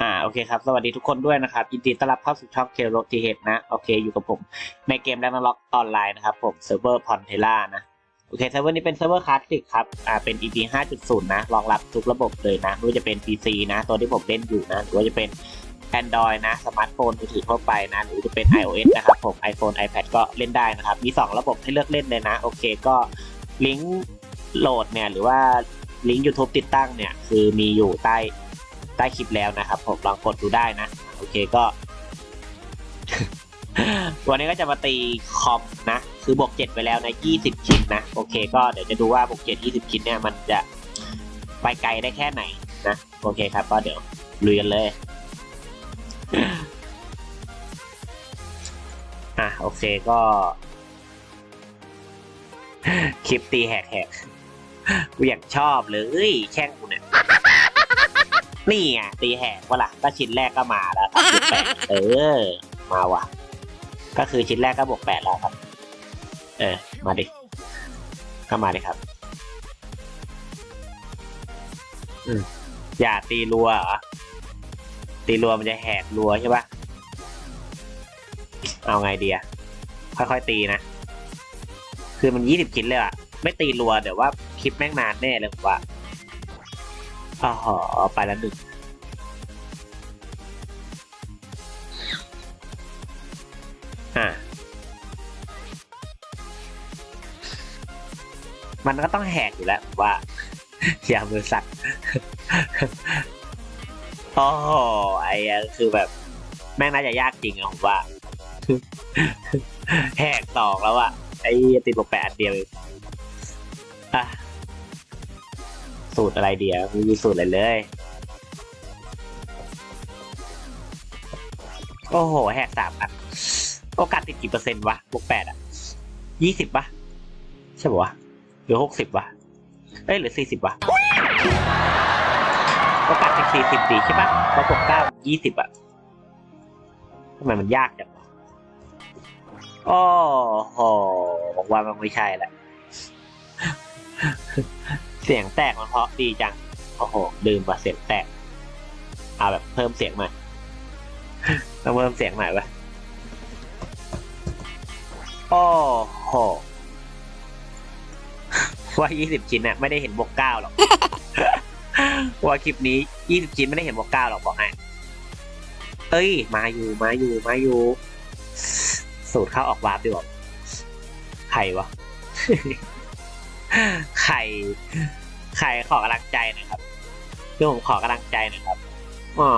อ่าโอเคครับ สวัสดีทุกคนด้วยนะครับยินดีต้อนรับเข้าสู่ช่องเคโรทีเฮดนะ โอเค อยู่กับผม ในเกมแรกนล็อกออนไลน์นะครับผมเซิร์ฟเวอร์พอนเทล่านะ โอเคเซิร์ฟเวอร์นี้เป็นเซิร์ฟเวอร์คลาสสิกครับ อ่าเป็น EP 5.0 นะ รองรับทุกระบบเลยนะ ไม่ว่าจะเป็น PC นะ ตัวที่ผมเล่นอยู่นะ หรือว่าจะเป็น Android นะ สมาร์ทโฟนมือถือทั่วไปนะ หรือจะเป็น iOS นะครับผม iPhone iPad ก็เล่นได้นะครับ มี 2 ระบบให้เลือกเล่นเลยนะ โอเค ก็ลิงก์ โหลดเนี่ยหรือว่าลิงก์ YouTube ติดตั้งเนี่ย คือมีอยู่ใต้ใต้คลิปแล้วนะครับ ผมลองกดดูได้นะ โอเคก็ วันนี้ก็จะมาตีคอมนะ คือบวกเจ็ดไปแล้วนะยี่สิบชิ้นนะ โอเค ก็เดี๋ยวจะดูว่าบวกเจ็ดยี่สิบชิ้นเนี่ย มันจะไปไกลได้แค่ไหนนะ โอเคครับ ก็เดี๋ยวลุยกันเลย อะ โอเคก็ คลิปตีแหกแหก กูอยากชอบเลยแช่งกูเนี่ยนี่ไงตีแหกว่าล่ะก็ชิ้นแรกก็มาแล้วครับบวกแปดเออ มาว่ะ ก็คือชิ้นแรกก็บวกแปดแล้วครับ เออ มาดิก็มาดิครับ อืมอย่าตีรัวเหรอตีรัวมันจะแหกรัวใช่ปะเอาไงดีอะค่อยๆตีนะ คือมันยี่สิบชิ้นเลยอะไม่ตีรัวเดี๋ยวว่า ลิปแม่งนานแน่เลยผมว่าอ๋อไปแล้วหนึ่งอะมันก็ต้องแหกอยู่แล้วว่าอย่ามือสั่นโอ้โหไอ้คือแบบ แม่งน่าจะยากจริงอะผมว่า แหกสองแล้วอะไอ้ติดบวกแปดอันเดียวอะ สูตรอะไรเดียวไม่มีสูตรอะไรเลย โอ้โห แหกสามอันโอกาสติดกี่เปอร์เซ็นต์วะบวกแปดอะยี่สิบปะใช่ปะวะหรือหกสิบวะเอ้ยหรือสี่สิบวะโอกาสติดสี่สิบดีใช่ปะเพราบวกเก้ายี่สิบอะทำไมมันยากจังโอ้โหบอกว่ามันไม่ใช่แหละ เสียงแตกมันเพราะดีจัง โอ้โหลืมว่าเสียงแตกเอาแบบเพิ่มเสียงหน่ต้องเพิ่มเสียงหน่อยวะโอ้โหว่า 20 ชิ้นน่ะไม่ได้เห็นบวกเก้าหรอก ว่าคลิปนี้ 20 ชิ้นไม่ได้เห็นบวกเก้าหรอกบอกให้เอ้ย มาอยู่ มาอยู่ มาอยู่ สูตรข้าออกวาร์ปดีกว่าใครวะ ใครใครขอกำลังใจนะครับคือผมขอกำลังใจนะครับอ๋อ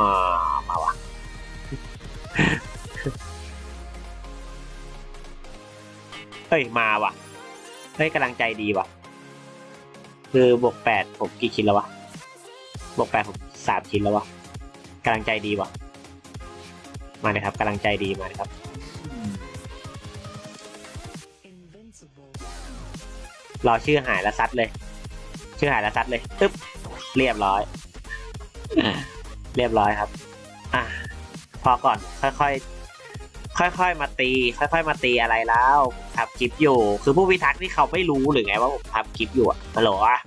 มาวะเฮ้ยมาวะเฮ้ยกำลังใจดีวะคือบวกแปดผมกี่ชิ้นแล้ววะบวกแปดผมสามชิ้นแล้ววะกำลังใจดีวะมาเลยครับกำลังใจดีมาเลยครับ รอชื่อหายแล้วซัดเลย ชื่อหายแล้วซัดเลยตึ๊บเรียบร้อย เรียบร้อยครับ อะพอก่อนค่อยๆ ค่อยๆ มาตี ค่อย ๆ มาตีอะไรแล้วทำคลิปอยู่ คือผู้พิทักษ์ที่เขาไม่รู้หรือไงว่าผมทำคลิปอยู่อะฮัลโหลอะ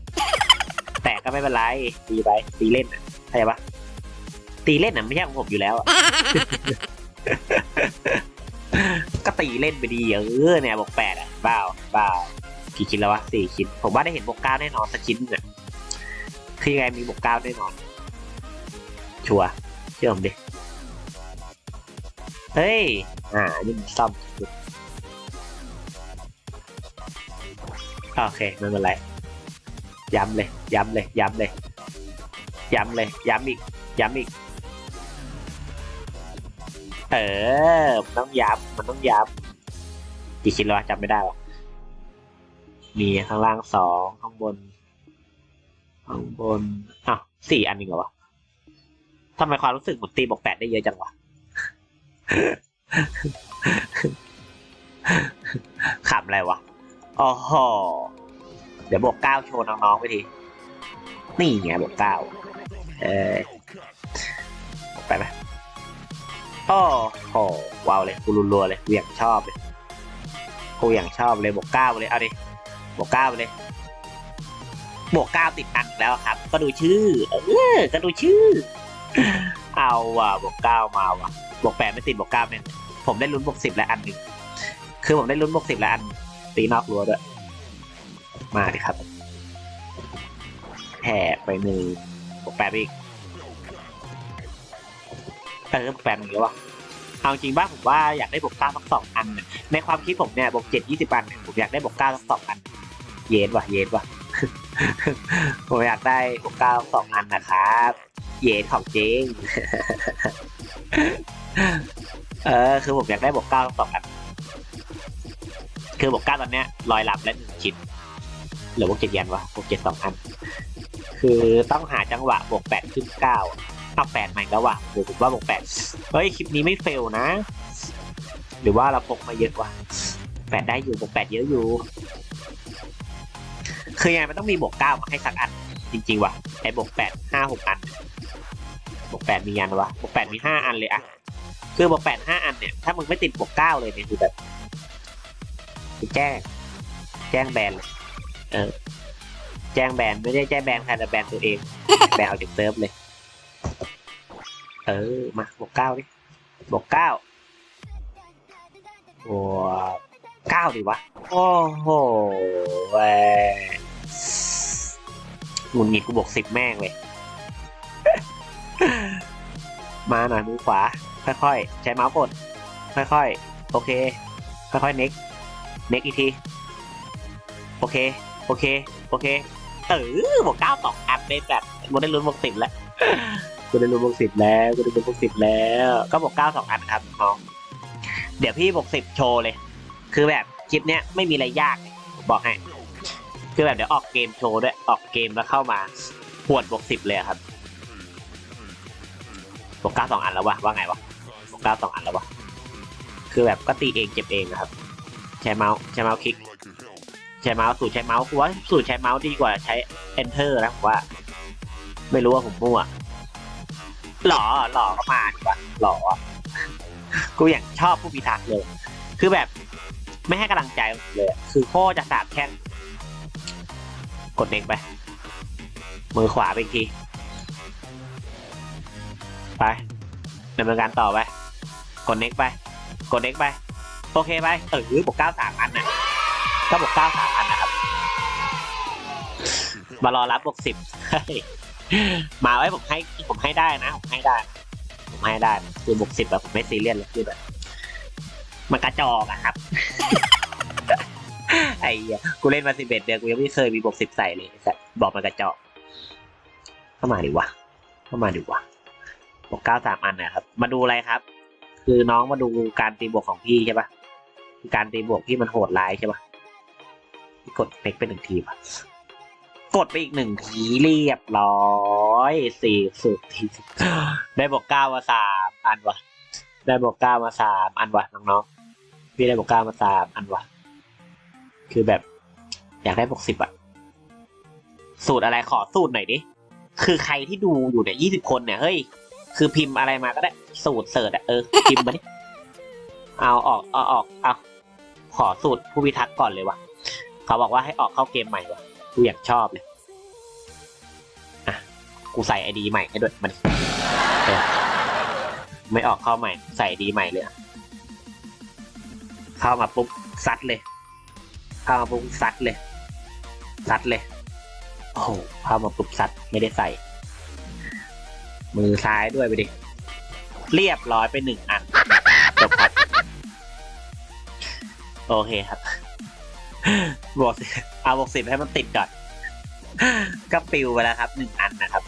แต่ก็ไม่เป็นไรตีไปตีเล่นอะเข้าใจปะตีเล่นอะไม่ใช่ของผมอยู่แล้วอะก็ตีเล่นไปดีเออเนี่ยบอกแปดอะบ้าบ้า กี่ชิ้นแล้ววะสี่ชิ้น ผมว่าได้เห็นบวกเก้าแน่นอนสักชิ้นหนึงอะคือยังไงมีบวกเก้าแน่นอน ชัวร์เชื่อผมดิ เฮ้ย อ่านี่มันซ่อมโอเคไม่เป็นไร ย้ำเลย ย้ำเลย ย้ำเลย ย้ำเลย ย้ำอีก ย้ำอีก เออ มันต้องย้ำมันต้องย้ำกี่ชิ้นแล้ววะจำไม่ได้วะ มีข้างล่างสองข้างบน ข้างบนอ้าวสี่อันเองเหรอวะทำไมความรู้สึกเหมือนตีบอกแปดได้เยอะจังวะขำอะไรวะโอ้โหเดี๋ยวบวกเก้าโชว์น้องๆไปทีนี่ไงบวกเก้าเออไปไหมโอ้โหว้าวเลยกูรัวๆเลยกูอยากชอบเลยกูอยากชอบเลยบวกเก้าเลยเอาดิ บวกเก้าไปเลยบวกเก้าติดอันอีกแล้วครับ ก็ดูชื่อ เออ ก็ดูชื่อ เอาว่ะบวกเก้ามาว่ะบวกแปดไม่ติดบวกเก้าแม่งผมได้ลุ้นบวกสิบแล้วอันหนึ่งคือผมได้ลุ้นบวกสิบแล้วอัน ตีนอกรั้วด้วย มาดิครับแผ่ไปหนึ่งบวกแปดไปอีกเออบวกแปดหนึ่งแล้ววะเอาจริงบ้างผมว่าอยากได้บวกเก้าสักสองอัน ในความคิดผมเนี่ยบวกเจ็ดยี่สิบอัน ผมอยากได้บวกเก้าสักสองอัน เย็นว่ะเย็นว่ะผมอยากได้บวกเก้าสองอันนะครับ เย็นของจริง เออ คือผมอยากได้บวกเก้าสองอันคือบวกเก้าตอนเนี้ยลอยหลำและหนึ่งชิ้นหลือบวกเจ็ดยันวะบวกเจ็ดสองอัน คือต้องหาจังหวะบวกแปดขึ้นเก้าเอาแปดใหม่แล้ววะผมว่าบวกแปดเฮ้ย คลิปนี้ไม่เฟลนะ หรือว่าเราพกมาเยอะกว่าแปดได้อยู่บวกแปดเยอะอยู่ คือยังไงมันต้องมีบวกเก้ามาให้สักอัน จริงๆว่ะไอ้บวกแปดห้าหกอันบวกแปดมียันวะบวกแปดมีห้าอันเลยอะคือบวกแปดห้าอันเนี่ย ถ้ามึงไม่ติดบวกเก้าเลยเนี่ยคือแบบแจ้ง แจ้งแบนเลยเออ แจ้งแบนไม่ได้แจ้งแบนใครแต่แบนตัวเอง แบนเอาจากเซิร์ฟเลย เออ มาบวกเก้าดิบวกเก้าบวกเก้าดิวะ โอ้โห แหวหงุนหงิดกูบวกสิบแม่งเลย มาหน่อยมือขวา ค่อยๆ ใช้เมาส์กด ค่อยๆ โอเค ค่อยๆเน็กเน็กอีกที โอเค โอเค โอเคเออบวกเก้าสองอันได้แบบกูได้ลุ้นบวกสิบแล้วกูได้ลุ้นบวกสิบแล้วกูได้ลุ้นบวกสิบแล้ว ก็บวกเก้าสองอันครับน้อง เดี๋ยวพี่บวกสิบโชว์เลย คือแบบคลิปเนี้ยไม่มีอะไรยาก บอกให้ คือแบบเดี๋ยวออกเกมโชว์ด้วย ออกเกมแล้วเข้ามาหวดบวกสิบเลยครับบวกเก้าสองอันแล้ววะว่าไงวะบวกเก้าสองอันแล้ววะคือแบบก็ตีเองเจ็บเองนะครับใช้เมาส์ใช้เมาส์คลิกใช้เมาส์สูตรใช้เมาส์กูว่าสูตรใช้เมาส์ดีกว่าใช้ enter นะผมว่า ไม่รู้ว่าผมมั่วหล่อหล่อก็มาดีกว่าหล่อกูอย่างชอบผู้พิทักษ์เลย คือแบบไม่ให้กำลังใจเลย คือโคตรจะสาบแช่ง กดเน็กไป มือขวาไปอีกที ไปดำเนินการต่อไป กดเน็กไป กดเน็กไป โอเคไปเออบวกเก้าสามอันนะก็บวกเก้าสามอันนะครับ มารอรับบวกสิบมาไว้ผมให้ผมให้ได้นะ ผมให้ได้ ผมให้ได้ คือบวกสิบแบบผมไม่ซีเรียสเลยคือแบบมันกระจอกอะครับ ไอ้เหี้ยกูเล่นมาสิบเอ็ดเดือนกูยังไม่เคยมีบวกสิบใส่เลยไอ้สัตว์บอกมันกระจอกเข้ามาดิวะเข้ามาดิวะบวกเก้าสามอันนะครับ มาดูอะไรครับ คือน้องมาดูการตีบวกของพี่ใช่ปะการตีบวกพี่มันโหดร้ายใช่ปะพี่กดเน็กไปหนึ่งทีปะกดไปอีกหนึ่งทีเรียบร้อยสี่สุดทีได้บวกเก้ามาสามอันวะได้บวกเก้ามาสามอันวะน้องๆพี่ได้บวกเก้ามาสามอันวะ คือแบบ อยากได้บวกสิบอะสูตรอะไรขอสูตรหน่อยดิ คือใครที่ดูอยู่เนี่ยยี่สิบคนเนี่ย เฮ้ย คือพิมพ์อะไรมาก็ได้ สูตรเสิร์ชอะเออ พิมพ์มาดิเอาออกเอาออกเอาขอสูตรผู้พิทักษ์ก่อนเลยวะเขาบอกว่าให้ออกเข้าเกมใหม่วะกูอยากชอบเลยอะกูใส่ไอดีใหม่ให้ด้วยมันเออไม่ออกเข้าใหม่ ใส่ดีใหม่เลยอะเข้ามาปุ๊บซัดเลย เข้ามาปุ๊บซัดเลยซัดเลย โอ้โหเข้ามาปุ๊บซัดไม่ได้ใส่ มือซ้ายด้วยไปดิ เรียบร้อยไปหนึ่งอันจบครับโอเคครับบวกสิเอาบวกสิบให้มันติดก่อนก็ปิวไปแล้วครับหนึ่งอันนะครับ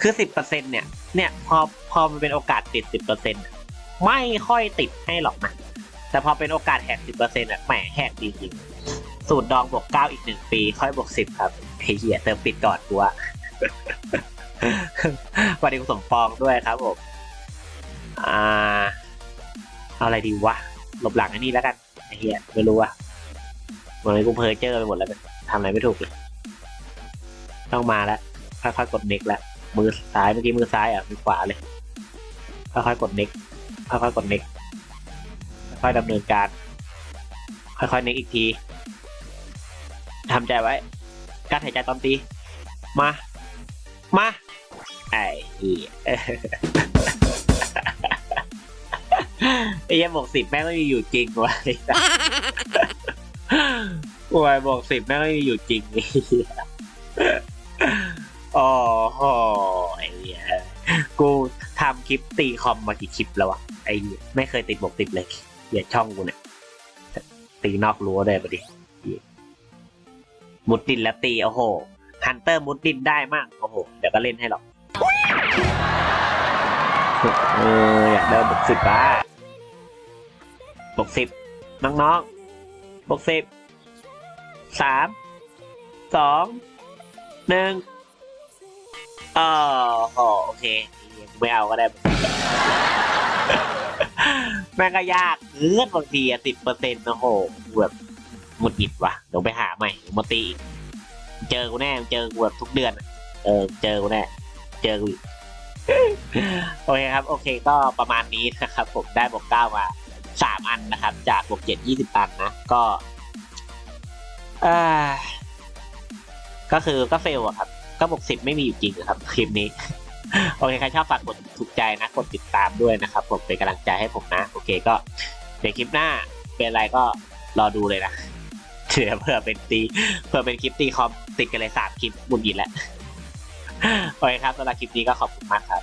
คือสิบเปอร์เซ็นเนี่ย เนี่ยพอพอมันเป็นโอกาสติดสิบเปอร์เซ็นไม่ค่อยติดให้หรอกนะแต่พอเป็นโอกาสแหกสิบเปอร์เซ็นต์อะแหมแหกจริงๆ สูตรดองบวกเก้าอีกหนึ่งปี ค่อยบวกสิบครับเฮียเติมปิดก่อนกูอะวัสดีคุณสมปองด้วยครับผมอ่าเอาอะไรดีวะหลบหลังไอ้นี่แล้วกันไอเหี้ยไม่รู้อะวันนี้กูเพอเจอร์ไปหมดแล้วทำอะไรไม่ถูกเลย ต้องมาแล้วค่อยๆกดเน็กแล้วมือซ้ายเมื่อกี้มือซ้ายอะมือขวาเลยค่อยๆกดเน็กค่อยๆกดเน็กค่อยๆดำเนินการ ค่อยๆเน็กอีกที ทำใจไว้ การหายใจตอนตี มา มา ไอ้เหี้ยไอ้เหี้ยบวกสิบแม่งไม่มีอยู่จริงวะไอ้สัสโอ้ยบวกสิบแม่งไม่มีอยู่จริงไอ้เหี้ยโอ้โหไอ้เหี้ยกูทำคลิปตีคอมมากี่คลิปแล้ววะไอ้เหี้ยไม่เคยติดบวกติดเลยเหี้ยช่องกูเนี่ยตีนอกรั้วได้ปะดิเหี้ย มุดดินแล้วตีโอ้โหฮันเตอร์มุดดินได้มากโอ้โหเดี๋ยวก็เล่นให้หรอกเอออยากได้บวกสิบบ้าบวกสิบน้องๆบวกสิบสามสองหนึ่งอ๋อโหโอเคไม่เอาก็ได้แม่งก็ยากเลือดบางทีอะสิบเปอร์เซ็นต์โอ้โหแบบ หมุดหงิดว่ะเดี๋ยวไปหาใหม่เดี๋ยวมาตีอีกเจอกูแน่เจอกูแบบทุกเดือนอะเออเจอกูแน่เจอกูอีก โอเคครับ โอเคก็ประมาณนี้นะครับผมได้บวกเก้ามาสามอันนะครับ จากบวกเจ็ดยี่สิบอันนะก็เอ่อก็คือก็เฟลอะครับ ก็บวกสิบไม่มีอยู่จริงอะครับคลิปนี้ โอเคใครชอบฝากกดถูกใจนะกดติดตามด้วยนะครับ ผมเป็นกำลังใจให้ผมนะ โอเคก็เดี๋ยวคลิปหน้าเป็นอะไรก็รอดูเลยนะ เผื่อเพื่อเป็นตีเพื่อเป็นคลิปตีคอมติดกันเลยสามคลิปบุญยินแหละโอเคครับสำหรับคลิปนี้ก็ขอบคุณมากครับ